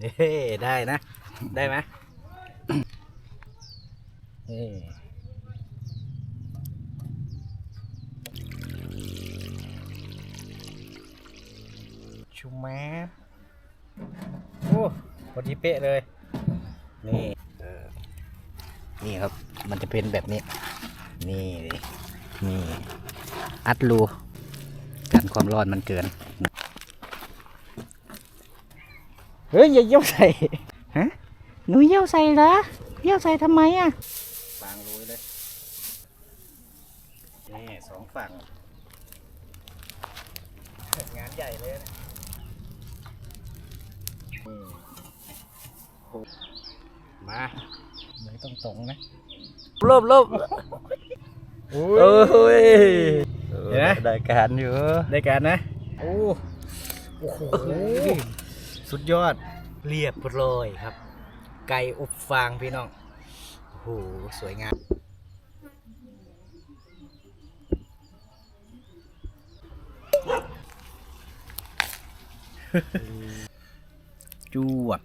เฮ้ได้นะ ได้ไหมเฮ้ชูแมสโอ้พอดีเป๊ะเลย นี่นี่ครับ มันจะเป็นแบบนี้ นี่ นี่ อัดรู กันความร้อนมันเกิน เฮ้ยอย่าเยี่ยวใส่ฮะหนูเยี่ยวใส่เหรอเยี่ยวใส่ทำไมอะฟางรูเลยนี่สองฝั่งงานใหญ่เลยนะนี่โอ้มาไม่ต้องตรงนะลบลบโอ้ยเห็นไหมได้การอยู่ได้การนะ โอ้โอ้โห สุดยอดเรียบร้อยครับ ไก่อบฟางพี่น้องโอ้โหสวยงามจวด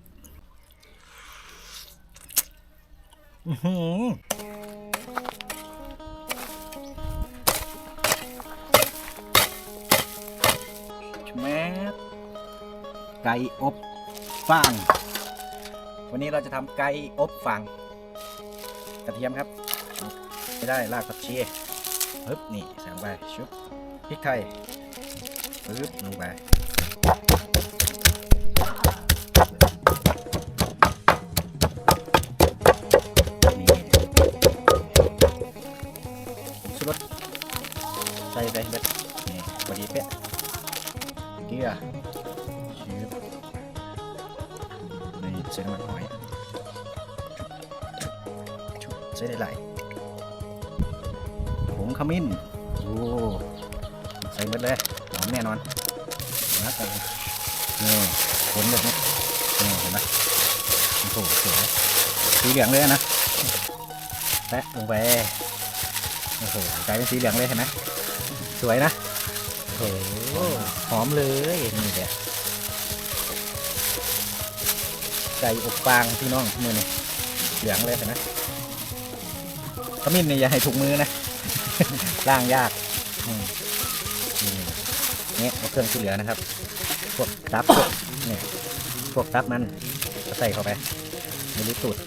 อื้อหือ ไก่อบฟาง วันนี้เราจะทำไก่อบฟาง กระเทียมครับ ไม่ได้รากผักชีปึ๊บนี่ใส่ลงไปชุบพริกไทยปึ๊บลงไปรสใส่ไปเบ็ดนี่พอดีเป๊ะเกลือ ใส่น้ำมันหอยใส่ได้หลายผงขมิ้นโอ้ใส่หมดเลยหอมแน่นอนนะใส่นี่ผลแบบนี้นี่เห็นไหมโอ้โหสวยสีเหลืองเลยนะแปะลงไปโอ้โหกลายเป็นสีเหลืองเลยเห็นไหมสวยนะโอ้โหหอมเลยนี่แหละ ก่อบฟางพี่น้องมือนี่เหลืองเลยเห็นไหมขมิ้นนี่อย่าให้ถูกมือนะล่างยากนี่เนี่ยเอาเครื่องที่เหลือนะครับ พวกตับพวกเนี่ยพวกตับมันก็ใส่เข้าไปไม่รู้สูตร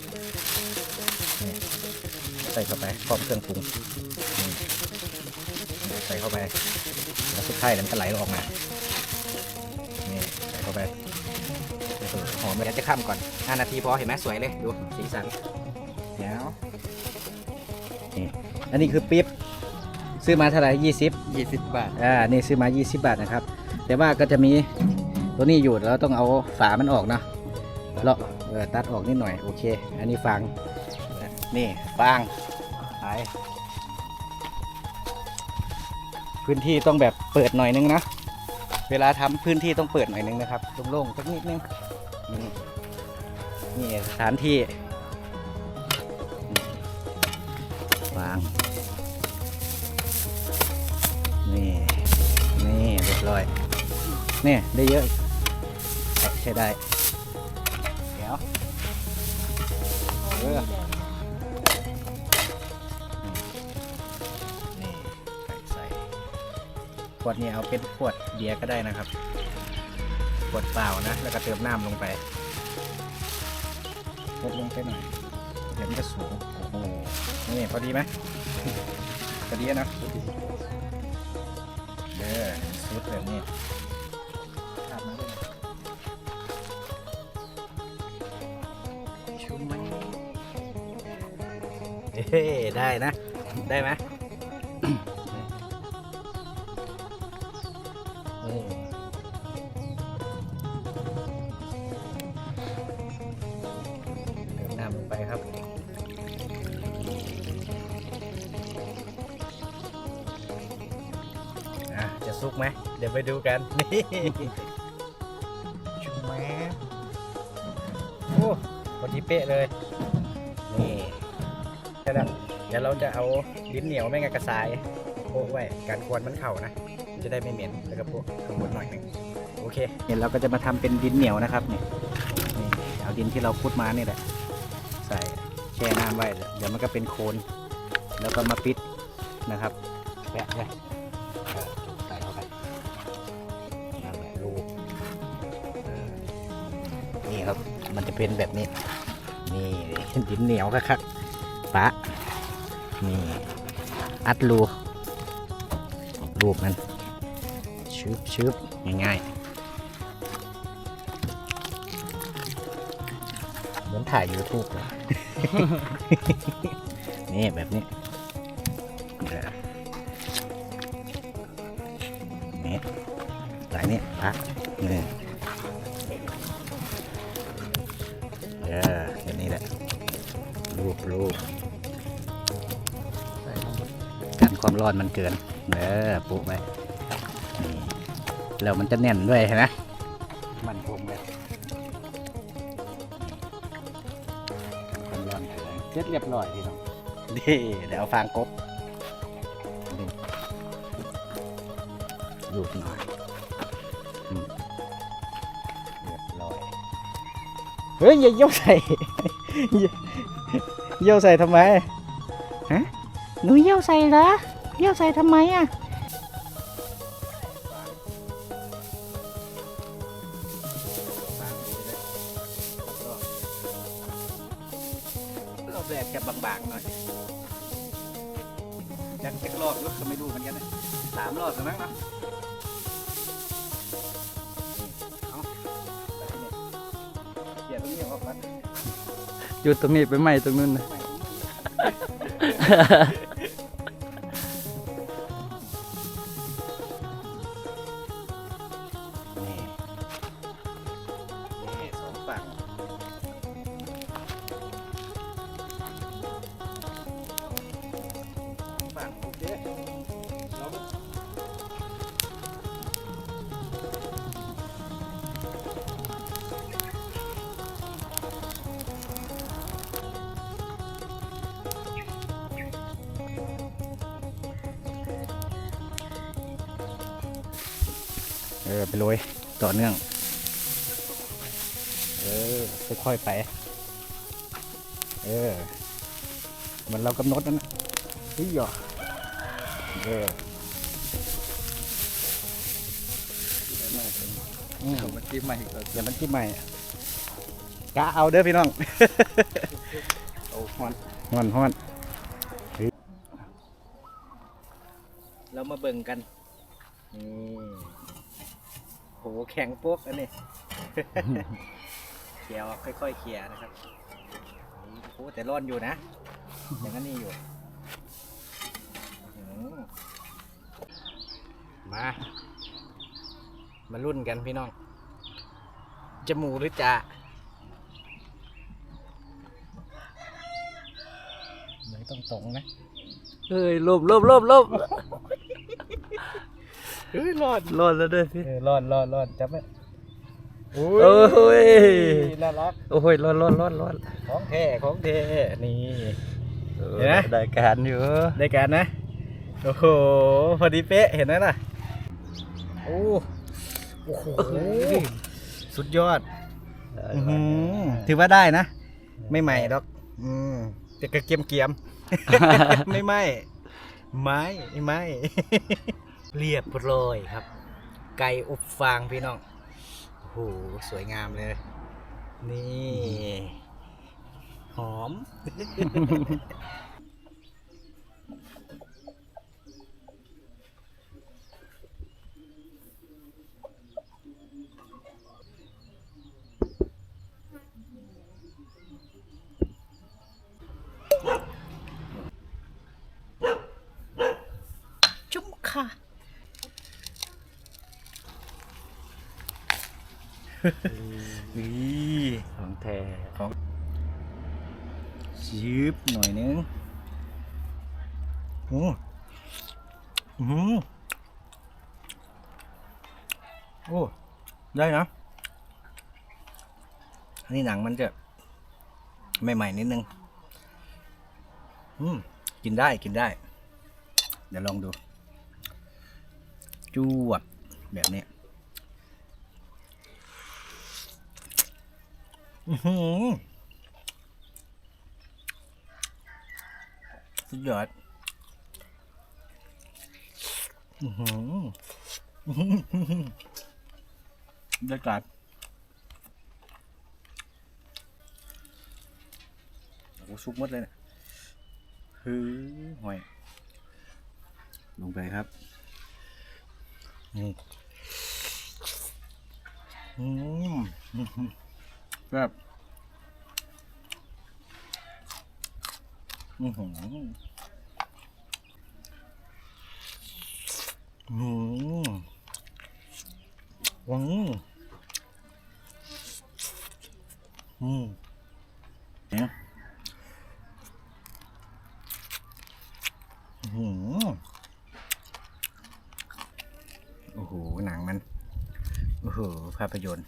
นี่ใส่เข้าไปพร้อมเครื่องปรุงใส่เข้าไปแล้วสุดท้ายมันก็ไหลออกมานี่ใส่เข้าไป โอ้โหหอมเลยจะข้ามก่อน 5 นาทีพอเห็นไหมสวยเลยดูสีสันเดี๋ยวนี่อันนี้คือปิ๊บซื้อมาเท่าไหร่ยี่สิบยี่สิบบาท อ่านี่ซื้อมา 20 บาทนะครับ แต่ว่าก็จะมีตัวนี้อยู่เราต้องเอาฝามันออกเนาะเลาะเออตัดออกนิดหน่อยโอเค อันนี้ฟางนี่ฟางไปพื้นที่ต้องแบบเปิดหน่อยนึงนะเวลาทำพื้นที่ต้องเปิดหน่อยนึงนะครับโล่งๆสักนิดนึง นี่นี่สถานที่ฟาง นี่ นี่ เรียบร้อย นี่ ได้เยอะ ใช้ได้ เดี๋ยวเออนี่ใส่ขวดนี้เอาเป็นขวดเบียร์ก็ได้นะครับ ขวดเปล่านะ แล้วก็เติมน้ำลงไปลดลงไปหน่อย เดี๋ยวมันจะสูง โอ้โห นี่พอดีไหมพอดีนะเด้อซุดแบบนี้เลยชุ่มไหมเฮ้ได้นะ ได้ไหม สุกไหมเดี๋ยวไปดูกัน นี่ชุบแม่โอ้พอดีเป๊ะเลย นี่เดี๋ยวเดี๋ยวเราจะเอาลิ้นเหนียวไม่งั้กระสายโปะไว้การควรมันเข่านะ จะได้ไม่เหม็นแล้วก็โปะข้างบนหน่อยหนึ่งโอเคเดี๋ยวเราก็จะมาทำเป็นดินเหนียวนะครับนี่นี่เอาดินที่เราพุดมานี่แหละ ใส่แช่น้ำไว้เดี๋ยวมันก็เป็นโคลนแล้วก็มาปิดนะครับแปะไว้เนี่ครับ มันจะเป็นแบบนี้ นี่ดินเหนียวคักๆปะนี่อัดรูรูปมันชึบชึบง่ายๆเหมือนถ่าย YouTube เลยนี่แบบนี้เออนี่สายนี้พักนี่ เออแบบนี้แหละรูปรูปกันความร้อนมันเกินเออปลูกไว้นี่แล้วมันจะแน่นด้วยเห็นไหมมันคงเลยกันความร้อนเกินเสร็จเรียบร้อยพี่น้องนี่เดี๋ยวเอาฟางกบนี่ดูดหน่อย ฮ้ยอย่าเยี่ยวใส่อย่าเยี่ยวใส่ทำไมฮะหนูเยี่ยวใส่เหรอเยี่ยวใส่ทำไมอะรอบแรกจะบางๆหน่อยยังจะรอบหรือก็ไม่รู้เหมือนกันนะสามรอบแล้วมั้งเนาะ อยู่ตรงนี้ไปไหมตรงนู้นนะ เออไปโรยต่อเนื่อง เออค่อยๆไป เออเหมือนเรากำหนดนั่นนะเฮ้ยหยอเอออืมเมื่อกี้ใหม่อย่ามันจิ้มใหม่กะเอาเด้อพี่น้องโอ้ฮอนฮอนฮอนเรามาเบิ่งกันนี่ โหแข็งโป๊กอันนี้เคี่ยวค่อยๆเคี่ยนะครับโอ้แต่ร้อนอยู่นะ อย่างนั้นนี่อยู่มา มารุ่นกันพี่น้อง จะหมูหรือจะไม่ต้องตรงนะ เฮ้ยลบลบลบลบ เฮ้ยรอดรอดแล้วด้วยพี่เออรอดรอดรอดจับไหมโอ้โอ้ยน่ารักโอ้ยรอดรอดรอดรอดของแท้ของแท้นี่ เออเห็นไหม ได้การอยู่ได้การนะ โอ้โห พอดีเป๊ะ เห็นไหมล่ะ โอ้โอ้โห สุดยอด อื้อหือถือว่าได้นะ ไม่ใหม่หรอกอืมแต่ก็เกียมเกียมๆ ไม่ไหมไม้ไม้ เรียบร้อยครับ ไก่อบฟางพี่น้องโอ้โหสวยงามเลย นี่หอมจุ๊บค่ะ นี่ของแท้ชืบหน่อยนึงโอ้อือโอ้ ได้นะนนี้หนังมันจะใหม่ๆนิดนึง อืม กินได้กินได้ เดี๋ยวลองดู จวบแบบนี้ อื้อหือ สุดยอดอื้อหืออื้อหือบรรยากาศโอ้สุกหมดเลยเนี่ยฮือห่วยลงไปครับนี่อืม แบบอือหืออืมวังอืมเนี่ยอื้อหือโอ้โห หนังมัน โอ้โห ภาพยนตร์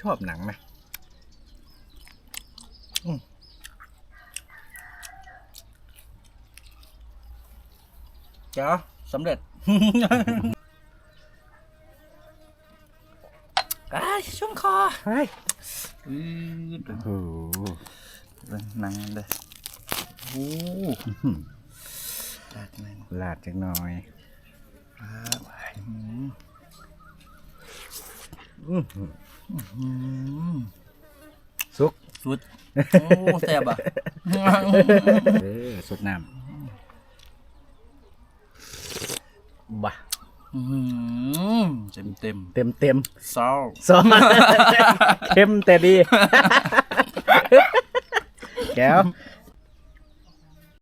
ชอบหนังไหมอืมเจ้าสำเร็จอ้ายชุ่มคอเฮ้ยอือโอ้โหหนังเลยโอ้ลาดมันลาดจักหน่อยครับอื้อหือ สุกสุดโอ้แซ่บอะเออสุกน้ำบ้าอืมเต็มเต็มเต็มเต็มๆเศร้าสองเข้มแต่ดี แก้ว